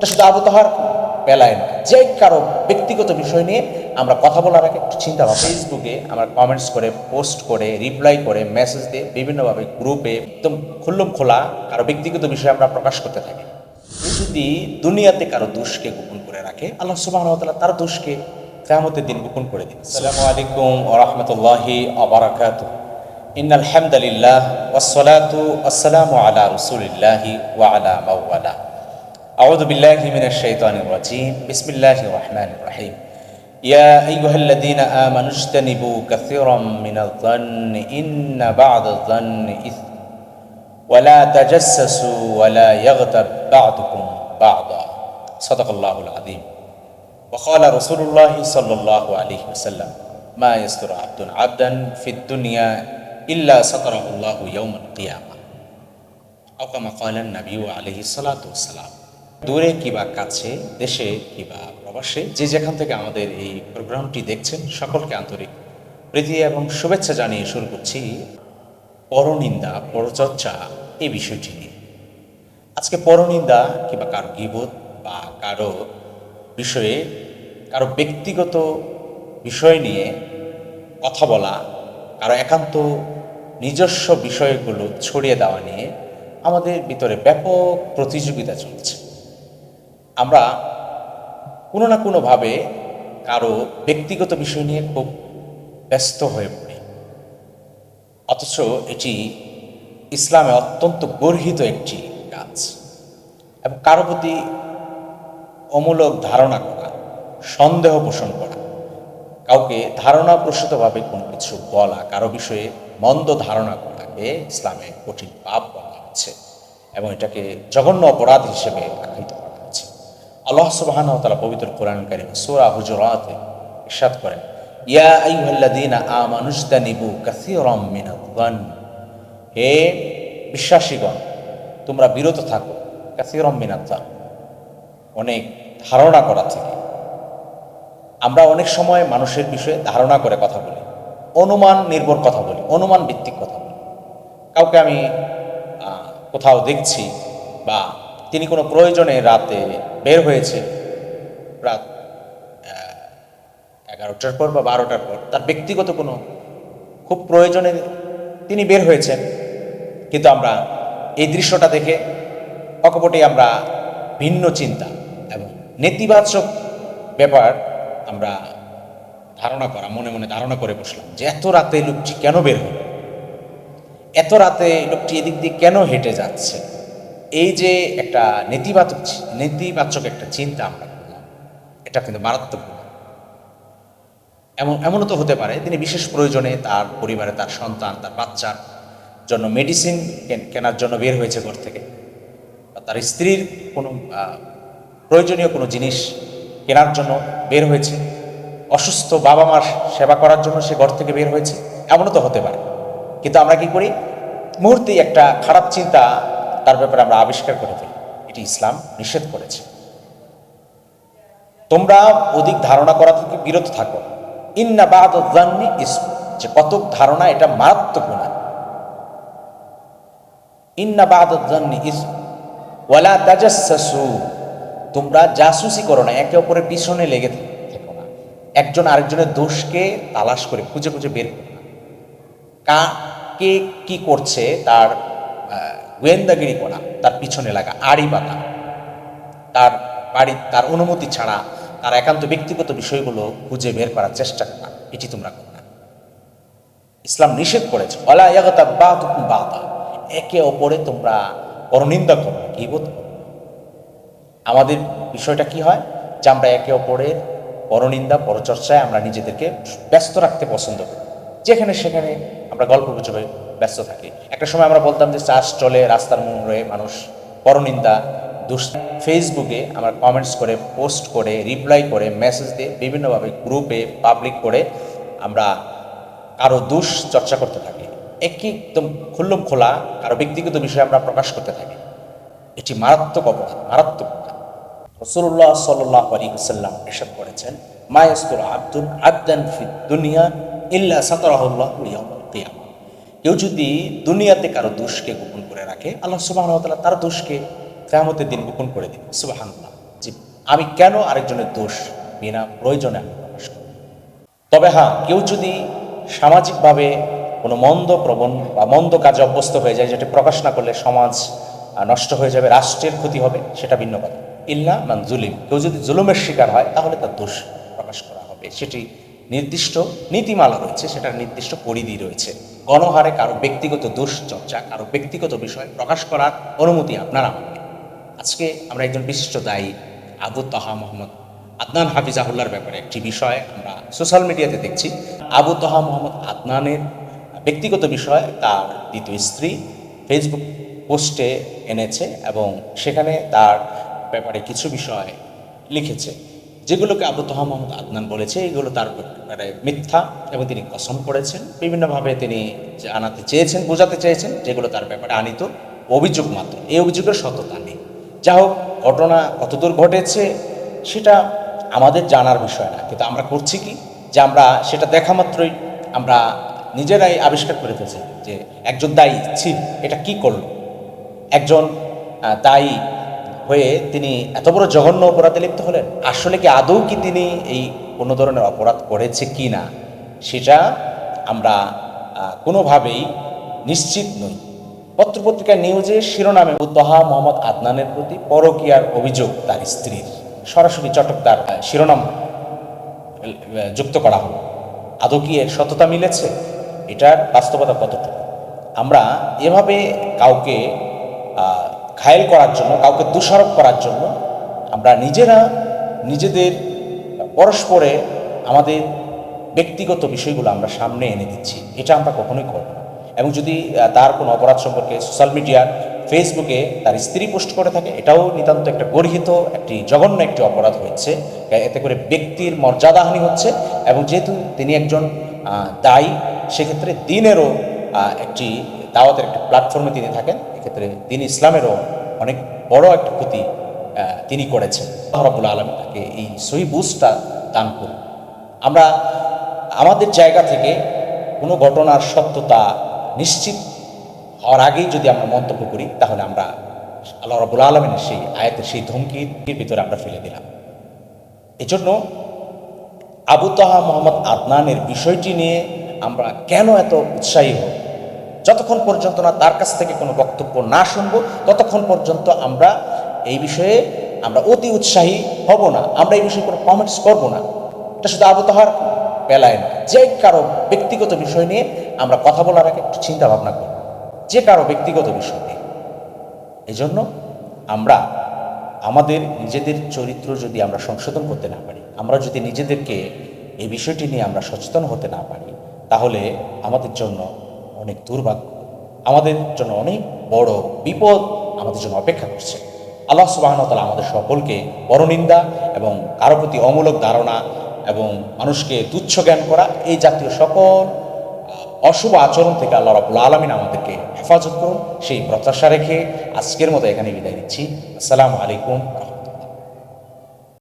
এটা শুধু আবু তাহার বেলায় না যে কারও ব্যক্তিগত বিষয় নিয়ে আমরা কথা বলার আগে একটু চিন্তা ভাবনা। ফেসবুকে আমরা কমেন্টস করে পোস্ট করে রিপ্লাই করে মেসেজ দিয়ে বিভিন্নভাবে গ্রুপে একদম খুল্লম খোলা কারও ব্যক্তিগত বিষয় আমরা প্রকাশ করতে থাকি। যদি দুনিয়াতে কারও দোষকে গোপন করে রাখে আল্লাহ সুবাহ তার দোষকে কেয়ামতের দিন গোপন করে দিন আসসালামু আলাইকুম ওয়া রাহমাতুল্লাহি ওয়া বারাকাতুহু। ইন্নাল হামদালিল্লাহ ওয়াসসালাতু ওয়াসসালামু আলা রাসূলিল্লাহি ওয়া আলা মাওয়ালা। أعوذ بالله من الشيطان الرجيم. بسم الله الرحمن الرحيم. يا أيها الذين آمنوا اجتنبوا كثيرا من الظن إن بعض الظن إثم. ولا تجسسوا ولا يغتب بعضكم بعضا. صدق الله العظيم. وقال رسول الله صلى الله عليه وسلم ما يستر عبد عبدا في الدنيا إلا ستره الله يوم القيامة. أو كما قال النبي عليه الصلاة والسلام দূরে কিবা কাছে, দেশে কিবা প্রবাসে, যে যেখান থেকে আমাদের এই প্রোগ্রামটি দেখছেন, সকলকে আন্তরিক প্রীতি এবং শুভেচ্ছা জানিয়ে শুরু করছি পরনিন্দা, পরচর্চা এই বিষয়টি নিয়ে। আজকে পরনিন্দা কিংবা কারও গিবোধ বা কারও বিষয়ে, কারও ব্যক্তিগত বিষয় নিয়ে কথা বলা, কারও একান্ত নিজস্ব বিষয়গুলো ছড়িয়ে দেওয়া নিয়ে আমাদের ভিতরে ব্যাপক প্রতিযোগিতা চলছে। আমরা কোনো না কোনোভাবে কারও ব্যক্তিগত বিষয় নিয়ে খুব ব্যস্ত হয়ে পড়ি। অথচ এটি ইসলামে অত্যন্ত গর্হিত একটি কাজ এবং কারও প্রতি অমূলক ধারণা করা, সন্দেহ পোষণ করা, কাউকে ধারণা প্রসূতভাবে কোনো কিছু বলা, কারও বিষয়ে মন্দ ধারণা করাকে ইসলামে কঠিন পাপ বলা হচ্ছে এবং এটাকে জঘন্য অপরাধ হিসেবে আখ্যায়িত আল্লাহ সুবাহান তালা পবিত্র কোরআন কারিম সুরা হুজুরাতে ইরশাদ করেন, ইয়া আইয়ুহাল্লাযীনা আমানুজতানিবু কাসীরাম মিনাল হে বিশ্বাসীগণ, তোমরা বিরত থাকো, কাসীরাম মিনাল অনেক ধারণা করা থেকে। আমরা অনেক সময় মানুষের বিষয়ে ধারণা করে কথা বলি, অনুমান নির্ভর কথা বলি, অনুমান ভিত্তিক কথা বলি। কাউকে আমি কোথাও দেখছি বা তিনি কোনো প্রয়োজনে রাতে বের হয়েছে। রাত এগারোটার পর বা বারোটার পর, তার ব্যক্তিগত কোনো খুব প্রয়োজনে তিনি বের হয়েছেন। কিন্তু আমরা এই দৃশ্যটা দেখে অকপটে আমরা ভিন্ন চিন্তা এবং নেতিবাচক ব্যাপার আমরা ধারণা করা, মনে মনে ধারণা করে বসলাম যে এত রাতে লোকটি কেন বের হলো? এত রাতে লোকটি এদিক দিয়ে কেন হেঁটে যাচ্ছে? এই যে একটা নেতিবাচক নেতিবাচক একটা চিন্তা আমরা করলাম, এটা কিন্তু মারাত্মক এমন, এমনও তো হতে পারে, তিনি বিশেষ প্রয়োজনে তার পরিবারে তার সন্তান, তার বাচ্চার জন্য মেডিসিন কেনার জন্য বের হয়েছে ঘর থেকে। তার স্ত্রীর কোনো প্রয়োজনীয় কোনো জিনিস কেনার জন্য বের হয়েছে। অসুস্থ বাবা মার সেবা করার জন্য সে ঘর থেকে বের হয়েছে। এমনও তো হতে পারে। কিন্তু আমরা কি করি? মুহূর্তেই একটা খারাপ চিন্তা তার ব্যাপারে আমরা আবিষ্কার করে ফেলি। এটি ইসলাম নিষেধ করেছে। তোমরা অধিক ধারণা করা থেকে বিরত থাকো। ইন্না ইসম। যে কতক ধারণা, এটা মারাত্মক গুণা ইন্না ইসম। ওয়ালা তাজাসসু তোমরা জাসুসি করো না, একে অপরের পিছনে লেগে থেকো না। একজন আরেকজনের দোষকে তালাশ করে, খুঁজে খুঁজে বের করো না। কা, কে করছে তার গোয়েন্দাগিরি করা, তার পিছনে লাগা আড়ি পাতা তার বাড়ি, তার অনুমতি ছাড়া তার একান্ত ব্যক্তিগত বিষয়গুলো খুঁজে বের করার চেষ্টা করা, এটি তোমরা করো না ইসলাম নিষেধ করেছে অলা বাদুকুম বাদা একে অপরে তোমরা পরনিন্দা করো করো? না। আমাদের বিষয়টা কি হয়? যে আমরা একে অপরের পরনিন্দা, পরচর্চায় আমরা নিজেদেরকে ব্যস্ত রাখতে পছন্দ করি। যেখানে সেখানে আমরা গল্প গুজবে ব্যস্ত থাকি। একটা সময় আমরা বলতাম যে, চাষ চলে, রাস্তার মোড়ে মানুষ পরনিন্দা, দুষ ফেসবুকে আমরা কমেন্টস করে পোস্ট করে রিপ্লাই করে মেসেজ দিয়ে বিভিন্নভাবে গ্রুপে পাবলিক করে আমরা কারও দুষ চর্চা করতে থাকি। একই একদম খুল্লম খোলা, কারও ব্যক্তিগত বিষয়ে আমরা প্রকাশ করতে থাকি। এটি মারাত্মক অপরাধ, মারাত্মক রসুল্লাহ সাল্লাহ আলী সাল্লাম এসব করেছেন মায়াস্তুর আব্দুল আবদান ফি দুনিয়া ইল্লা সাতরাহুল্লাহ কিয়ামা। কেউ যদি দুনিয়াতে কারও দোষকে গোপন করে রাখে, আল্লাহ সুবাহ তার দোষকে কেয়ামতের দিন গোপন করে দিন সুবাহান্লাহ যে আমি কেন আরেকজনের দোষ বিনা প্রয়োজনে আমি প্রকাশ করব? তবে হ্যাঁ কেউ যদি সামাজিকভাবে কোনো মন্দ প্রবণ বা মন্দ কাজে অভ্যস্ত হয়ে যায়, যেটা প্রকাশ না করলে সমাজ নষ্ট হয়ে যাবে, রাষ্ট্রের ক্ষতি হবে, সেটা ভিন্ন কথা। ইল্লা মান জুলিম। কেউ যদি জুলুমের শিকার হয়, তাহলে তার দোষ প্রকাশ করা হবে। সেটি নির্দিষ্ট নীতিমালা রয়েছে, সেটার নির্দিষ্ট পরিধি রয়েছে। গণহারে কারও ব্যক্তিগত দোষ চর্চা কারও ব্যক্তিগত বিষয় প্রকাশ করার অনুমতি আপনার নেই। আজকে আমরা একজন বিশিষ্ট দায়ী, আবু তাহা মোহাম্মদ আদনান হাফিজাহুল্লার ব্যাপারে একটি বিষয় আমরা সোশ্যাল মিডিয়াতে দেখছি। আবু তাহা মোহাম্মদ আদনানের ব্যক্তিগত বিষয়, তার দ্বিতীয় স্ত্রী ফেসবুক পোস্টে এনেছে এবং সেখানে তার ব্যাপারে কিছু বিষয় লিখেছে। যেগুলোকে আবু তোহা মোহাম্মদ আদনান বলেছে, এগুলো তার ব্যাপারে মিথ্যা এবং তিনি কসম করেছেন। বিভিন্নভাবে তিনি জানাতে চেয়েছেন, বোঝাতে চেয়েছেন, যেগুলো তার ব্যাপারে আনিত অভিযোগ মাত্র। এই অভিযোগের সততা নেই। যা হোক, ঘটনা কতদূর ঘটেছে, সেটা আমাদের জানার বিষয় না। কিন্তু আমরা করছি কি? যে আমরা সেটা দেখা মাত্রই আমরা নিজেরাই আবিষ্কার করে ফেলছি যে একজন দায়ী ছি এটা কি করল? একজন দায়ী হয়ে তিনি এত বড় জঘন্য অপরাধে লিপ্ত হলেন। আসলে কি আদৌ কি তিনি এই কোনো ধরনের অপরাধ করেছে কি না, সেটা আমরা কোনোভাবেই নিশ্চিত নই। পত্রপত্রিকার নিউজে শিরোনামে উদ্দহা মোহাম্মদ আদনানের প্রতি পরকীয়ার অভিযোগ তার স্ত্রীর। সরাসরি চটকদার শিরোনাম যুক্ত করা হলো। আদৌ কি এর সততা মিলেছে? এটার বাস্তবতা কতটুকু? আমরা এভাবে কাউকে ঘায়েল করার জন্য, কাউকে দোষারোপ করার জন্য, আমরা নিজেরা, নিজেদের পরস্পরে আমাদের ব্যক্তিগত বিষয়গুলো আমরা সামনে এনে দিচ্ছি। এটা আমরা কখনোই করব না। এবং যদি তার কোনো অপরাধ সম্পর্কে সোশ্যাল মিডিয়া ফেসবুকে তার স্ত্রী পোস্ট করে থাকে, এটাও নিতান্ত একটা গর্হিত, একটি জঘন্য একটি অপরাধ হচ্ছে এতে করে ব্যক্তির মর্যাদাহানি হচ্ছে এবং যেহেতু তিনি একজন দায়ী, সেক্ষেত্রে দিনেরও একটি দাওয়াতের একটি প্ল্যাটফর্মে তিনি থাকেন। এক্ষেত্রে দিন ইসলামেরও অনেক বড় একটা ক্ষতি তিনি করেছেন। রব্বুল আলম তাকে এই সহি বুঝটা দান করুন। আমরা আমাদের জায়গা থেকে কোনো ঘটনার সত্যতা নিশ্চিত হওয়ার আগেই যদি আমরা মন্তব্য করি, তাহলে আমরা আল্লাহ রবুল আলমের সেই আয়াতের সেই ধমকির ভিতরে আমরা ফেলে দিলাম। এজন্য আবু তাহা মোহাম্মদ আদনানের বিষয়টি নিয়ে আমরা কেন এত উৎসাহী হব? যতক্ষণ পর্যন্ত না তার কাছ থেকে কোনো বক্তব্য না শুনব, ততক্ষণ পর্যন্ত আমরা এই বিষয়ে আমরা অতি উৎসাহী হব না, আমরা এই বিষয়ে কোনো কমেন্টস করব না। এটা শুধু আবু তাহার বেলায় না, যে কারও ব্যক্তিগত বিষয় নিয়ে আমরা কথা বলার আগে একটু চিন্তা ভাবনা করব। যে কারও ব্যক্তিগত বিষয় নিয়ে। এই জন্য আমরা আমাদের নিজেদের চরিত্র যদি আমরা সংশোধন করতে না পারি, আমরা যদি নিজেদেরকে এই বিষয়টি নিয়ে আমরা সচেতন হতে না পারি, তাহলে আমাদের জন্য অনেক দুর্ভাগ্য। আমাদের জন্য অনেক বড় বিপদ আমাদের জন্য অপেক্ষা করছে। আল্লাহ সুবাহনতালা আমাদের সকলকে পরনিন্দা এবং কারও প্রতি অমূলক ধারণা এবং মানুষকে তুচ্ছ জ্ঞান করা এই জাতীয় সকল অশুভ আচরণ থেকে আল্লাহ রাবুল আলমিন আমাদেরকে হেফাজত করুন। সেই প্রত্যাশা রেখে আজকের মতো এখানে বিদায় নিচ্ছি। আসসালামু আলাইকুম